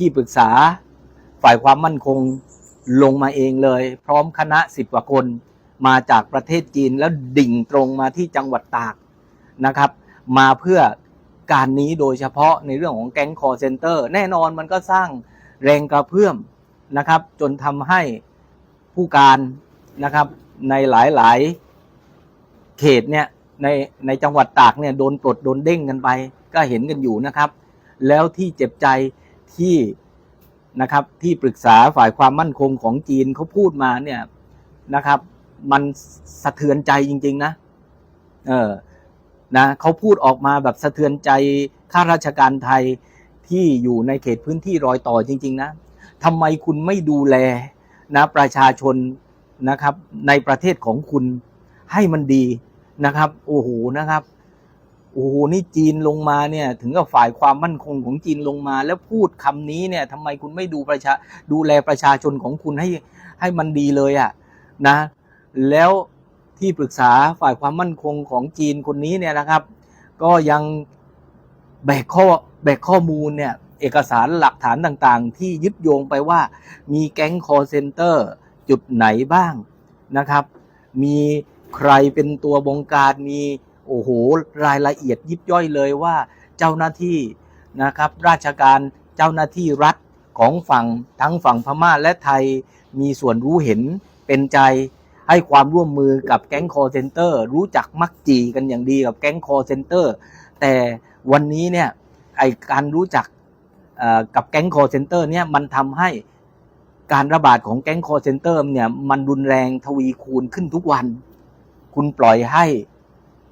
ที่ปรึกษาฝ่ายความมั่นคงลงมาเองเลย พร้อมคณะสิบกว่าคนมาจากประเทศจีนแล้วดิ่งตรงมาที่จังหวัดตากนะครับ มาเพื่อการนี้โดยเฉพาะในเรื่องของแก๊งคอเซนเตอร์แน่นอนมันก็สร้างแรงกระเพื่อมนะครับ จนทำให้ผู้การนะครับในหลายๆเขตเนี่ยในในจังหวัดตากเนี่ยโดนปลดโดนเด้งกันไป ก็เห็นกันอยู่นะครับ แล้วที่เจ็บใจ ที่นะครับที่ปรึกษาฝ่ายความมั่นคงของจีนเขาพูดมาเนี่ยนะครับ มันสะเทือนใจจริง ๆ นะ เออนะเขาพูดออกมาแบบสะเทือนใจข้าราชการไทยที่อยู่ในเขตพื้นที่รอยต่อจริง ๆ นะทำไมคุณไม่ดูแลนะประชาชนนะครับในประเทศของคุณให้มันดีนะครับ โอ้โหนะครับ โอ้โหนี่จีนลงมาเนี่ย ถึงกับฝ่ายความมั่นคงของจีนลงมา แล้วพูดคำนี้เนี่ยทำไมคุณไม่ดูประชาดูแลประชาชนของคุณให้ให้มันดีเลยอะ่ะนะ แล้วที่ปรึกษาฝ่ายความมั่นคงของจีนคนนี้เนี่ยนะครับ ก็ยังแบกข้อแบกข้อมูลเนี่ยเอกสารหลักฐานต่างๆ ที่ยึดโยงไปว่ามีแก๊งคอเซนเตอร์จุดไหนบ้างนะครับ มีใครเป็นตัวบงการมี โอ้โหรายละเอียดยิบย่อยเลยว่าเจ้าหน้าที่นะครับ ราชการเจ้าหน้าที่รัฐของฝั่งทั้งฝั่งพม่าและไทยมีส่วนรู้เห็นเป็นใจให้ความร่วมมือกับแก๊งคอเซนเตอร์รู้จักมักจีกันอย่างดีกับแก๊งคอเซนเตอร์แต่วันนี้เนี่ยไอการรู้จักกับแก๊งคอเซนเตอร์เนี่ยมันทำให้การระบาดของแก๊งคอเซนเตอร์เนี่ยมันรุนแรงทวีคูณขึ้นทุกวัน คุณปล่อยให้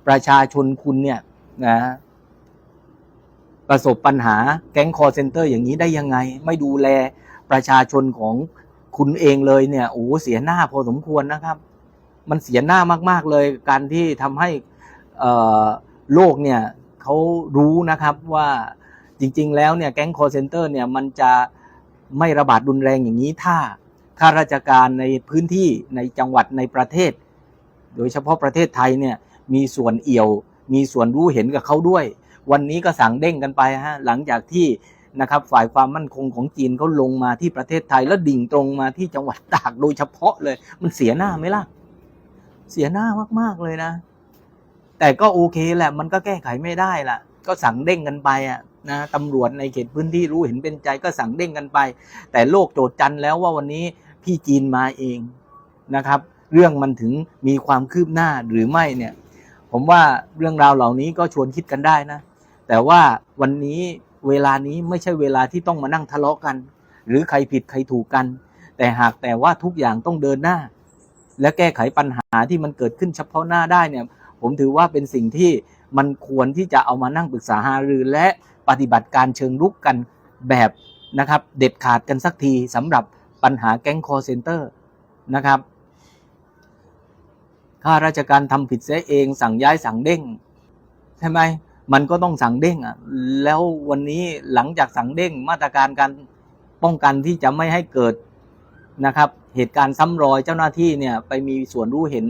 ประชาชนคุณเนี่ยนะประสบปัญหาแก๊งคอเซนเตอร์อย่างนี้ได้ยังไง ไม่ดูแลประชาชนของคุณเองเลยเนี่ยโอ้เสียหน้าพอสมควรนะครับ มันเสียหน้ามาก ๆ เลยการที่ทำให้โลกเนี่ยเขารู้นะครับว่าจริง ๆ แล้วเนี่ยแก๊งคอเซนเตอร์เนี่ยมันจะไม่ระบาดรุนแรงอย่างนี้ถ้าข้าราชการในพื้นที่ในจังหวัดในประเทศ โดยเฉพาะประเทศไทยเนี่ย มีส่วนเอี่ยว มีส่วนรู้เห็นกับเขาด้วย วันนี้ก็สั่งเด้งกันไปฮะหลังจากที่นะครับฝ่ายความมั่นคงของจีนเขาลงมาที่ประเทศไทยแล้วดิ่งตรงมาที่จังหวัดตากโดยเฉพาะเลย มันเสียหน้าไหมล่ะ เสียหน้ามากๆเลยนะ แต่ก็โอเคแหละ มันก็แก้ไขไม่ได้ล่ะ ก็สั่งเด้งกันไปอะนะตำรวจในเขตพื้นที่รู้เห็นเป็นใจก็สั่งเด้งกันไป แต่โลกโจทย์จันแล้วว่าวันนี้พี่จีนมาเองนะครับ เรื่องมันถึงมีความคืบหน้าหรือไม่เนี่ย ผมว่าเรื่องราวเหล่านี้ก็ชวนคิดกันได้นะ แต่ว่าวันนี้เวลานี้ไม่ใช่เวลาที่ต้องมานั่งทะเลาะกัน หรือใครผิดใครถูกกัน แต่หากแต่ว่าทุกอย่างต้องเดินหน้า และแก้ไขปัญหาที่มันเกิดขึ้นเฉพาะหน้าได้เนี่ย ผมถือว่าเป็นสิ่งที่มันควรที่จะเอามานั่งปรึกษาหารือและปฏิบัติการเชิงรุกกันแบบนะครับ เด็ดขาดกันสักทีสำหรับปัญหาแก๊งคอเซนเตอร์นะครับ ข้าราชการทำผิดเสียเอง สั่งย้ายสั่งเด้งใช่ไหมมันก็ต้องสั่งเด้งอะแล้ววันนี้หลังจากสั่งเด้งมาตรการการป้องกันที่จะไม่ให้เกิดนะครับ เหตุการณ์ซ้ำรอยเจ้าหน้าที่เนี่ย ไปมีส่วนรู้เห็น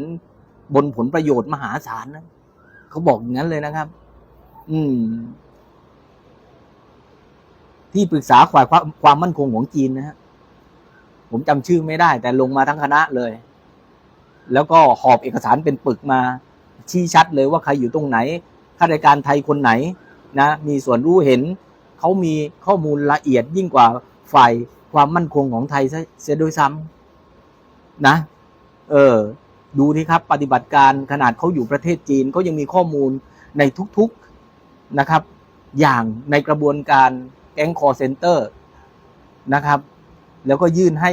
บนผลประโยชน์มหาศาลนะเขาบอกอย่างนั้นเลยนะครับ อืม ที่ปรึกษาฝ่ายความความมั่นคงของจีนนะฮะผมจำชื่อไม่ได้ แต่ลงมาทั้งคณะเลย แล้วก็หอบเอกสารเป็นปึกมา ชี้ชัดเลยว่าใครอยู่ตรงไหนข้าราชการไทยคนไหนนะมีส่วนรู้เห็นเขามีข้อมูลละเอียดยิ่งกว่าฝ่ายความมั่นคงของไทยเสียด้วยซ้ำนะ เออ ดูที่ครับ ปฏิบัติการขนาดเขาอยู่ประเทศจีนเขายังมีข้อมูลในทุกๆนะครับ อย่างในกระบวนการแก๊งคอเซนเตอร์นะครับ แล้วก็ยื่นให้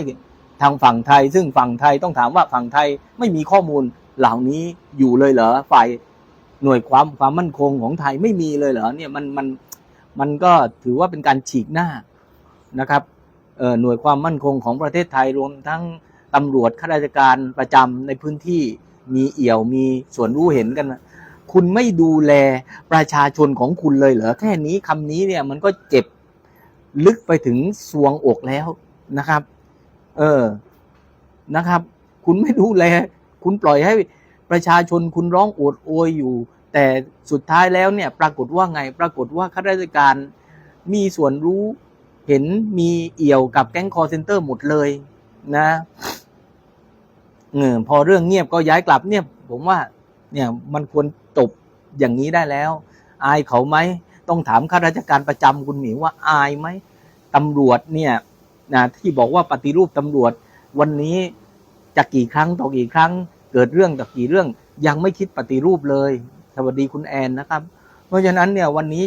ทางฝั่งไทย ซึ่งฝั่งไทยต้องถามว่าฝั่งไทยไม่มีข้อมูลเหล่านี้อยู่เลยเหรอฝ่ายหน่วยความความมั่นคงของไทยไม่มีเลยเหรอเนี่ยมันมันมันก็ถือว่าเป็นการฉีกหน้านะครับเอ่อหน่วยความมั่นคงของประเทศไทยรวมทั้งตำรวจข้าราชการประจำในพื้นที่มีเอี่ยวมีส่วนรู้เห็นกัน คุณไม่ดูแลประชาชนของคุณเลยเหรอแค่นี้คำนี้เนี่ยมันก็เจ็บลึกไปถึงสวงอกแล้วนะครับ เออนะครับ คุณไม่ดูแล คุณปล่อยให้ประชาชนคุณร้องโอดโอยอยู่ แต่สุดท้ายแล้วเนี่ย ปรากฏว่าไง ปรากฏว่าข้าราชการมีส่วนรู้เห็นมีเอี่ยวกับแก๊งคอร์เซนเตอร์หมดเลยนะเออพอเรื่องเงียบก็ย้ายกลับเนี่ย ผมว่า เนี่ยมันควรจบอย่างนี้ได้แล้ว อายเขาไหม ต้องถามข้าราชการประจำคุณหมิวว่าอายไหมตำรวจเนี่ย นะที่บอกว่าปฏิรูปตำรวจ วันนี้จะกี่ครั้งต่อกี่ครั้ง เกิดเรื่องต่อกี่เรื่อง ยังไม่คิดปฏิรูปเลย สวัสดีคุณแอนนะครับ เพราะฉะนั้นเนี่ยวันนี้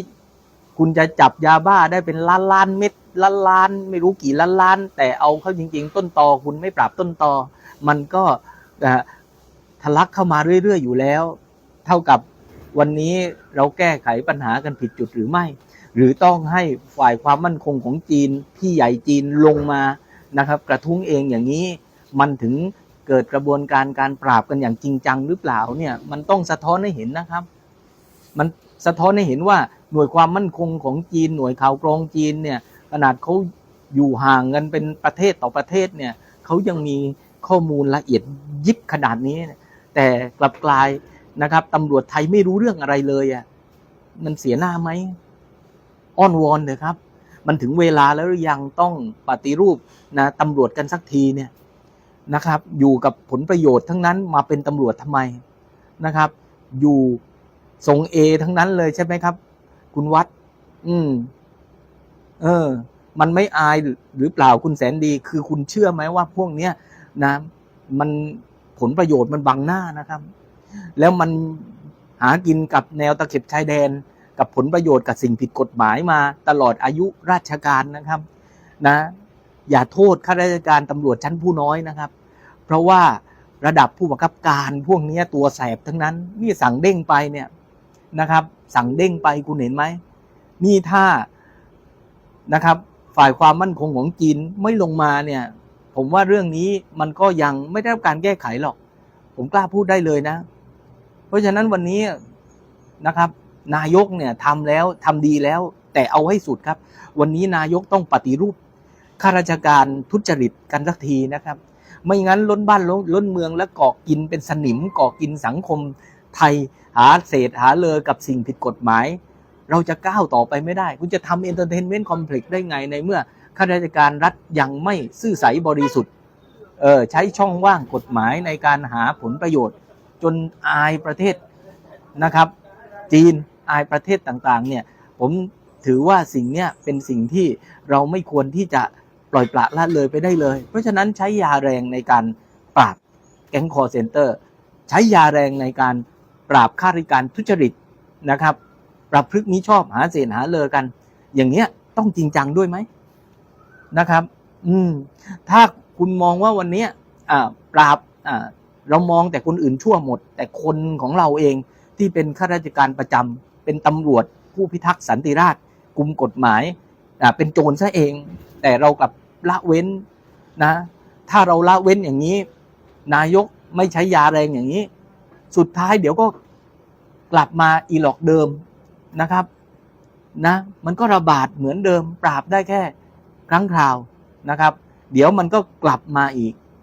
คุณจะจับยาบ้าได้เป็นล้านล้านเม็ดล้านล้านไม่รู้กี่ล้านล้าน แต่เอาเข้าจริง ๆ ต้นตอคุณไม่ปราบต้นตอ มันก็ทะลักเข้ามาเรื่อยๆอยู่แล้ว เท่ากับวันนี้เราแก้ไขปัญหากันผิดจุดหรือไม่ หรือต้องให้ฝ่ายความมั่นคงของจีน พี่ใหญ่จีนลงมานะครับ กระทุ้งเองอย่างนี้มันถึงเกิดกระบวนการการปราบกันอย่างจริงจังหรือเปล่าเนี่ยมันต้องสะท้อนให้เห็นนะครับ มันสะท้อนให้เห็นว่าหน่วยความมั่นคงของจีน หน่วยข่าวกรองจีนเนี่ยขนาดเขาอยู่ห่างกันเป็นประเทศต่อประเทศเนี่ยเขายังมีข้อมูลละเอียดยิบขนาดนี้ แต่กลับกลายนะครับตำรวจไทยไม่รู้เรื่องอะไรเลยอะมันเสียหน้าไหม อ้อนวอนเลยครับ มันถึงเวลาแล้วหรือยังต้องปฏิรูปนะตำรวจกันสักทีเนี่ยนะครับ อยู่กับผลประโยชน์ทั้งนั้นมาเป็นตำรวจทำไมนะครับ อยู่ทรงเอทั้งนั้นเลยใช่ไหมครับ คุณวัด อืม เออ มันไม่อายหรือเปล่าคุณแสนดี คือคุณเชื่อไหมว่าพวกเนี้ยนะ มันผลประโยชน์มันบังหน้านะครับ แล้วมันหากินกับแนวตะเข็บชายแดน กับผลประโยชน์กับสิ่งผิดกฎหมายมาตลอดอายุราชการนะครับนะอย่าโทษข้าราชการตำรวจชั้นผู้น้อยนะครับ เพราะว่าระดับผู้บังคับการพวกนี้ตัวแสบทั้งนั้นนี่สั่งเด้งไปเนี่ยนะครับ สั่งเด้งไปคุณเห็นไหมนี่ถ้านะครับ ฝ่ายความมั่นคงของจีนไม่ลงมาเนี่ย ผมว่าเรื่องนี้มันก็ยังไม่ได้รับการแก้ไขหรอก ผมกล้าพูดได้เลยนะ เพราะฉะนั้นวันนี้นะครับ นายกเนี่ยทำแล้วทำดีแล้ว แต่เอาให้สุดครับ วันนี้นายกต้องปฏิรูปข้าราชการทุจริตกันสักทีนะครับ ไม่งั้นล้นบ้านล้นล้นเมืองและก่อกินเป็นสนิมก่อกินสังคมไทยหาเศษหาเลอกับสิ่งผิดกฎหมาย เราจะก้าวต่อไปไม่ได้ คุณจะทำเอนเตอร์เทนเมนต์คอมเพล็กซ์ได้ไงในเมื่อข้าราชการรัฐยังไม่ซื่อใสบริสุทธิ์เออใช้ช่องว่างกฎหมายในการหาผลประโยชน์ จนอายประเทศนะครับ จีน อายประเทศต่างๆเนี่ยผมถือว่าสิ่งเนี้ยเป็นสิ่งที่เราไม่ควรที่จะปล่อยปละละเลยไปได้เลย เพราะฉะนั้นใช้ยาแรงในการปราบแก๊งคอร์เซนเตอร์ ใช้ยาแรงในการปราบข้าราชการทุจริตนะครับปรับพฤกษ์มิชอบหาเศษหาเลอกัน อย่างเงี้ยต้องจริงจังด้วยไหมนะครับ อืม ถ้าคุณมองว่าวันเนี้ยอ่าปราบอ่าเรามองแต่คนอื่นชั่วหมด แต่คนของเราเองที่เป็นข้าราชการประจำ เป็นตำรวจผู้พิทักษ์สันติราษฎร์กลุ่มกฎหมายเป็นโจรซะเอง แต่เรากลับละเว้นนะ ถ้าเราละเว้นอย่างนี้ นายกไม่ใช้ยาแรงอย่างนี้ สุดท้ายเดี๋ยวก็กลับมาอีหลอกเดิมนะครับนะมันก็ระบาดเหมือนเดิม ปราบได้แค่ครั้งคราวนะครับ เดี๋ยวมันก็กลับมาอีก